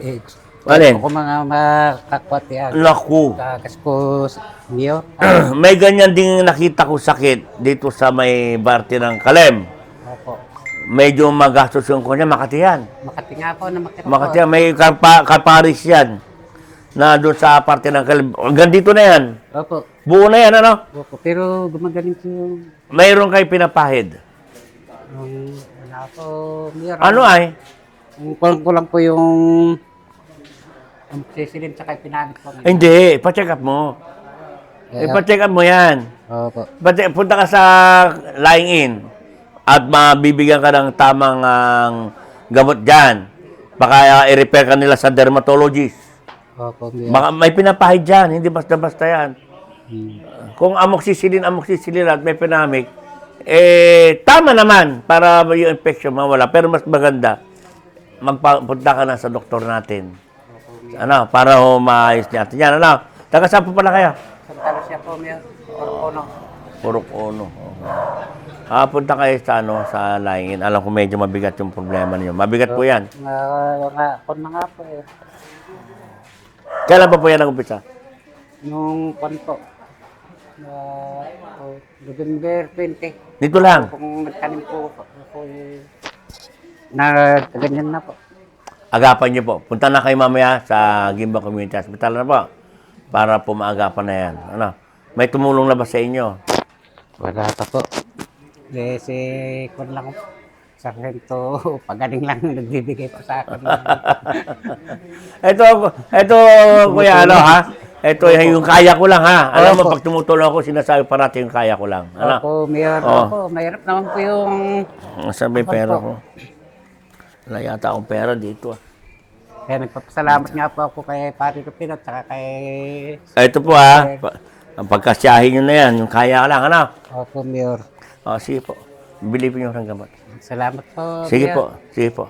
Eh, Alin? Ako mga makakwati ang Naku. kakas ko niyo. may ganyan din nakita ko sakit dito sa may barte ng Kalem. Opo. Medyo magastos yung kanya, Makati yan. Makati nga po na makati Makati yan, may kapa, kaparis yan. Na doon sa parte ng Kalem. Hanggang dito na yan. Opo. Buo na yan, ano? Opo. Pero gumagaling po yung Mayroon kay pinapahid. yung wala po. Meron. Ano ay? Kulang kulang po yung yung sisilin sa kay pinamit po. Ay, Hindi, ipacheck up mo. Eh, Ipacheck up mo yan. Opo. Pati, punta ka sa lying in at mabibigyan ka ng tamang ah, gamot dyan. Baka ah, i-repair ka nila sa dermatologist. Opo. Meron. Baka may pinapahid dyan, hindi basta-basta yan. Hmm. Kung amoxicillin, amoxicillin at may pinamik, eh, tama naman para yung infection mawala. Pero mas maganda, magpunta ka na sa doktor natin. Ano, para ho maayos natin yan. Ano, taga saan po pala kayo? Santa Lucia po. Puro puno. Purok Ono. Ah, punta kayo sa ano, sa laingin. Alam ko medyo mabigat yung problema niyo. Mabigat po 'yan. Nga, nga, kon na nga po eh. Kailan pa po 'yan nag-umpisa? Nung kon po. Na, oh, November 20. Dito lang. Kung nagtanim po ako eh, na ganyan na po. Agapan niyo po. Punta na kayo mamaya sa Gimba Community Hospital na po. Para po maagapan na 'yan. Ano? May tumulong na ba sa inyo? Wala pa po. Eh, si kon lang sargento pagaling lang nagbibigay po sa akin. ito, ito, kuya, ano ha? Ito yung kaya ko lang ha. Alam mo, Opo. pag tumutulong ako, sinasabi parati yung kaya ko lang. Ano? Ako, mayroon Oo. po. Mahirap naman po yung Sabi Opo. pera ko. Wala yata akong pera dito ah. kaya nagpapasalamat nga po ako kay Pari Rupino at saka kay Ito po ha. Pa- ang pagkasyahin nyo na yan, yung kaya lang, ano? Opo, Mayor. O, sige po. Bilipin nyo ng gamot. Salamat po. Sige Mayor. po, sige po.